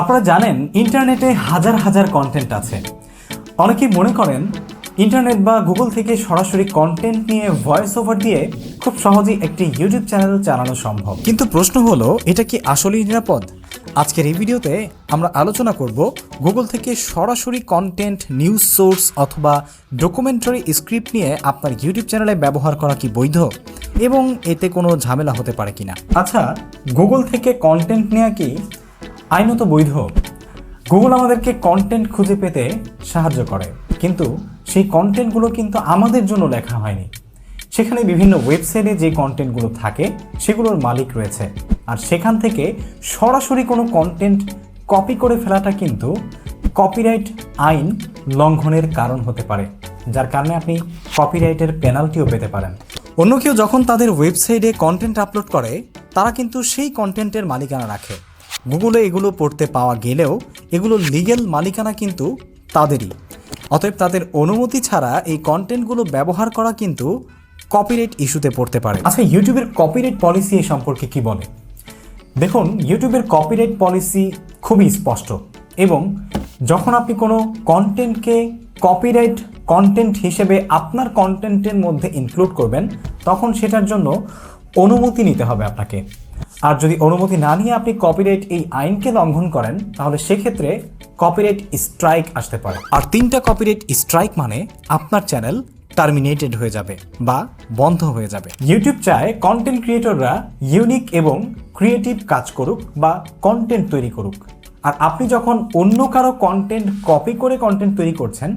আপনারা জানেন ইন্টারনেটে হাজার হাজার কন্টেন্ট আছে। অনেকেই মনে করেন ইন্টারনেট বা গুগল থেকে সরাসরি কন্টেন্ট নিয়ে ভয়েস ওভার দিয়ে খুব সহজেই একটি ইউটিউব চ্যানেল চালানো সম্ভব। কিন্তু প্রশ্ন হলো এটা কি আসলেই নিরাপদ? আজকের এই ভিডিওতে আমরা আলোচনা করব গুগল থেকে সরাসরি কন্টেন্ট নিউজ সোর্স অথবা ডকুমেন্টারি স্ক্রিপ্ট নিয়ে আপনার ইউটিউব চ্যানেলে ব্যবহার করা কি বৈধ? এবং এতে কোনো ঝামেলা হতে পারে কিনা? আচ্ছা গুগল থেকে কন্টেন্ট নেওয়া কি আইনত বৈধ। গুগল আমাদেরকে কন্টেন্ট খুঁজে পেতে সাহায্য করে। কিন্তু সেই কন্টেন্টগুলো কিন্তু আমাদের জন্য লেখা হয়নি। সেখানে বিভিন্ন ওয়েবসাইটে যে কন্টেন্টগুলো থাকে, সেগুলোর মালিক রয়েছে। আর সেখান থেকে সরাসরি কোনো কন্টেন্ট কপি করে ফেলাটা কিন্তু কপিরাইট আইন লঙ্ঘনের কারণ হতে পারে। যার কারণে আপনি কপিরাইটের পেনাল্টিও পেতে পারেন। অন্য কেউ যখন তাদের ওয়েবসাইটে কন্টেন্ট আপলোড করে, তারা কিন্তু সেই কন্টেন্টের মালিকানা রাখে। গুগলে এগুলো পড়তে পাওয়া গেলেও এগুলো লিগেল মালিকানা কিন্তু তাদেরই। অতএব তাদের অনুমতি ছাড়া এই কন্টেন্টগুলো ব্যবহার করা কিন্তু কপিরাইট ইস্যুতে পড়তে পারে। আচ্ছা ইউটিউবের কপিরাইট পলিসি এই সম্পর্কে কি বলে? দেখুন ইউটিউবের কপিরাইট পলিসি খুবই স্পষ্ট এবং যখন আপনি কোনো কন্টেন্টকে কপিরাইট কন্টেন্ট হিসেবে আপনার কন্টেন্টের মধ্যে ইনক্লুড করবেন, তখন সেটার জন্য অনুমতি নিতে হবে আপনাকে। আর যদি অনুমতি না নিয়ে আপনি কপিরাইট এই আইনকে লঙ্ঘন করেন, তাহলে সেক্ষেত্রে কপিরাইট স্ট্রাইক আসতে পারে। আর তিনটা কপিরাইট স্ট্রাইক মানে আপনার চ্যানেল টার্মিনেটেড হয়ে যাবে বা বন্ধ হয়ে যাবে। ইউটিউব চায় কন্টেন্ট ক্রিয়েটররা ইউনিক এবং ক্রিয়েটিভ কাজ করুক বা কন্টেন্ট তৈরি করুক। আর আপনি যখন অন্য কারও কন্টেন্ট কপি করে কন্টেন্ট তৈরি করছেন,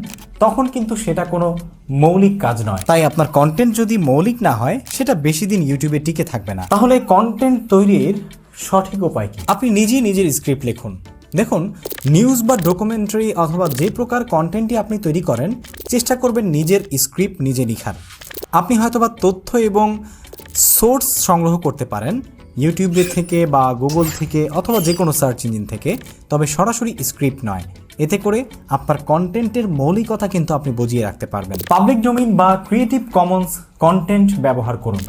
তখন কিন্তু সেটা কোনো মৌলিক কাজ নয়। তাই আপনার কন্টেন্ট যদি মৌলিক না হয় সেটা বেশি দিন ইউটিউবে টিকে থাকবে না। তাহলে কন্টেন্ট তৈরির সঠিক উপায় কি? আপনি নিজেই নিজের স্ক্রিপ্ট লিখুন। দেখুন নিউজ বা ডকুমেন্টারি অথবা যে প্রকার কন্টেন্টই আপনি তৈরি করেন চেষ্টা করবেন নিজের স্ক্রিপ্ট নিজে লিখার। আপনি হয়তোবা তথ্য এবং সোর্স সংগ্রহ করতে পারেন ইউটিউব থেকে বা গুগল থেকে অথবা যে কোনো সার্চ ইঞ্জিন থেকে তবে সরাসরি স্ক্রিপ্ট নয়। এতে করে আপনার কন্টেন্টের মৌলিকতা কিন্তু আপনি বুঝিয়ে রাখতে পারবেন। পাবলিক ডোমেইন বা ক্রিয়েটিভ কমন্স কন্টেন্ট ব্যবহার করুন।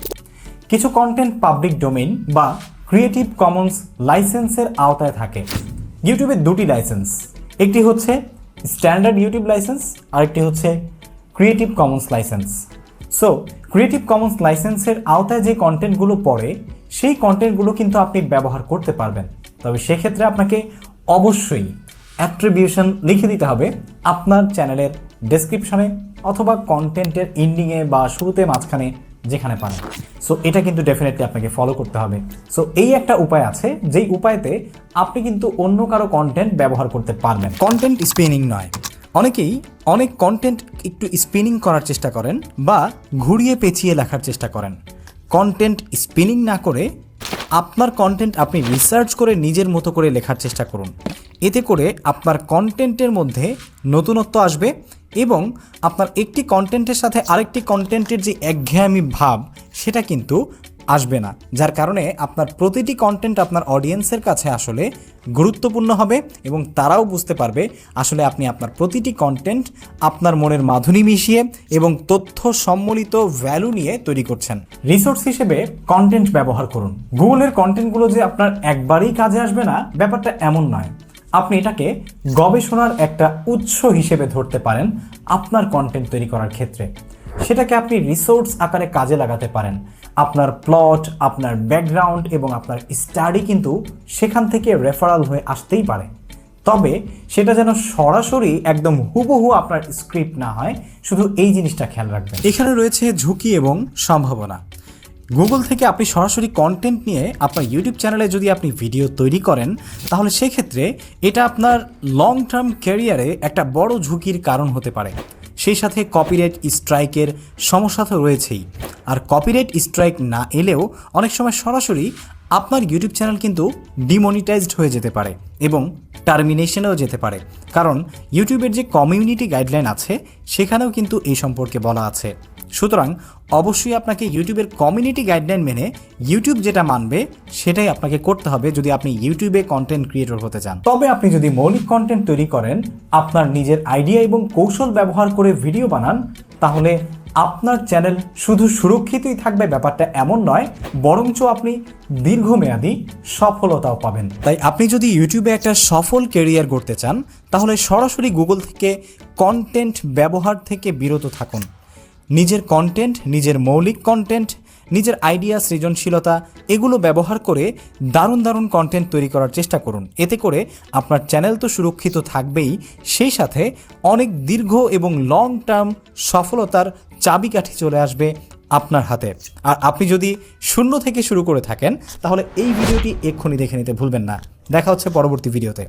কিছু কন্টেন্ট পাবলিক ডোমেইন বা ক্রিয়েটিভ কমন্স লাইসেন্সের আওতায় থাকে। ইউটিউবের দুটি লাইসেন্স একটি হচ্ছে স্ট্যান্ডার্ড ইউটিউব লাইসেন্স আরেকটি হচ্ছে creative commons licence so creative commons লাইসেন্সের আওতায় যে কন্টেন্টগুলো পড়ে, সেই কন্টেন্টগুলো কিন্তু আপনি ব্যবহার করতে পারবেন। তবে সেক্ষেত্রে আপনাকে অবশ্যই অ্যাট্রিবিউশন লিখে দিতে হবে আপনার চ্যানেলের ডেসক্রিপশনে অথবা কন্টেন্টের এন্ডিংয়ে বা শুরুতে মাঝখানে যেখানে পান। সো এটা কিন্তু ডেফিনেটলি আপনাকে ফলো করতে হবে। সো এই একটা উপায় আছে, যেই উপায়তে আপনি কিন্তু অন্য কারও কন্টেন্ট ব্যবহার করতে পারবেন। কন্টেন্ট স্পিনিং নয়। অনেকেই অনেক কন্টেন্ট একটু স্পিনিং করার চেষ্টা করেন বা ঘুরিয়ে পেঁচিয়ে লেখার চেষ্টা করেন। কন্টেন্ট স্পিনিং না করে আপনার কন্টেন্ট আপনি রিসার্চ করে নিজের মতো করে লেখার চেষ্টা করুন। এতে করে আপনার কন্টেন্টের মধ্যে নতুনত্ব আসবে এবং আপনার একটি কন্টেন্টের সাথে আরেকটি কন্টেন্টের যে একঘেয়ামি ভাব, সেটা কিন্তু আসবে না। যার কারণে আপনার প্রতিটি কন্টেন্ট আপনার অডিয়েন্সের কাছে আসলে গুরুত্বপূর্ণ হবে এবং তারাও বুঝতে পারবে আসলে আপনি আপনার প্রতিটি কন্টেন্ট আপনার মনের মাধুরী মিশিয়ে এবং তথ্য সম্মিলিত ভ্যালু নিয়ে তৈরি করছেন। রিসোর্স হিসেবে কন্টেন্ট ব্যবহার করুন। গুগলের কন্টেন্টগুলো যে আপনার একবারেই কাজে আসবে না, ব্যাপারটা এমন নয়। আপনি এটাকে গবেষণার একটা উৎস হিসেবে ধরতে পারেন আপনার কন্টেন্ট তৈরি করার ক্ষেত্রে। সেটাকে আপনি রিসোর্স আকারে কাজে লাগাতে পারেন। আপনার প্লট আপনার ব্যাকগ্রাউন্ড এবং আপনার স্টাডি কিন্তু সেখান থেকে রেফারাল হয়ে আসতেই পারে। তবে সেটা যেন সরাসরি একদম হুবহু আপনার স্ক্রিপ্ট না হয়, শুধু এই জিনিসটা খেয়াল রাখবেন। এখানে রয়েছে ঝুঁকি এবং সম্ভাবনা। গুগল থেকে আপনি সরাসরি কন্টেন্ট নিয়ে আপনার ইউটিউব চ্যানেলে যদি আপনি ভিডিও তৈরি করেন, তাহলে সেক্ষেত্রে এটা আপনার লং টার্ম ক্যারিয়ারে একটা বড় ঝুঁকির কারণ হতে পারে। সেই সাথে কপিরাইট স্ট্রাইকের সমস্যা তো রয়েছেই। আর কপিরাইট স্ট্রাইক না এলেও অনেক সময় সরাসরি আপনার ইউটিউব চ্যানেল কিন্তু ডিমনিটাইজড হয়ে যেতে পারে এবং টার্মিনেশনেও যেতে পারে। কারণ ইউটিউবের যে কমিউনিটি গাইডলাইন আছে, সেখানেও কিন্তু এই সম্পর্কে বলা আছে। সুতরাং অবশ্যই আপনাকে ইউটিউবের কমিউনিটি গাইডলাইন মেনে ইউটিউব যেটা মানবে, সেটাই আপনাকে করতে হবে যদি আপনি ইউটিউবে কন্টেন্ট ক্রিয়েটর হতে চান। তবে আপনি যদি মৌলিক কন্টেন্ট তৈরি করেন, আপনার নিজের আইডিয়া এবং কৌশল ব্যবহার করে ভিডিও বানান, তাহলে আপনার চ্যানেল শুধু সুরক্ষিতই থাকবে, ব্যাপারটা এমন নয়, বরঞ্চ আপনি দীর্ঘমেয়াদী সফলতাও পাবেন। তাই আপনি যদি ইউটিউবে একটা সফল কেরিয়ার গড়তে চান, তাহলে সরাসরি গুগল থেকে কন্টেন্ট ব্যবহার থেকে বিরত থাকুন। নিজের কন্টেন্ট নিজের মৌলিক কন্টেন্ট নিজের আইডিয়া সৃজনশীলতা, এগুলো ব্যবহার করে দারুণ দারুণ কন্টেন্ট তৈরি করার চেষ্টা করুন। এতে করে আপনার চ্যানেল তো সুরক্ষিত থাকবেই, সেই সাথে অনেক দীর্ঘ এবং লং টার্ম সফলতার চাবিকাঠি চলে আসবে আপনার হাতে। আর আপনি যদি শূন্য থেকে শুরু করে থাকেন, তাহলে এই ভিডিওটি এক্ষুনি দেখে নিতে ভুলবেন না। দেখা হচ্ছে পরবর্তী ভিডিওতে।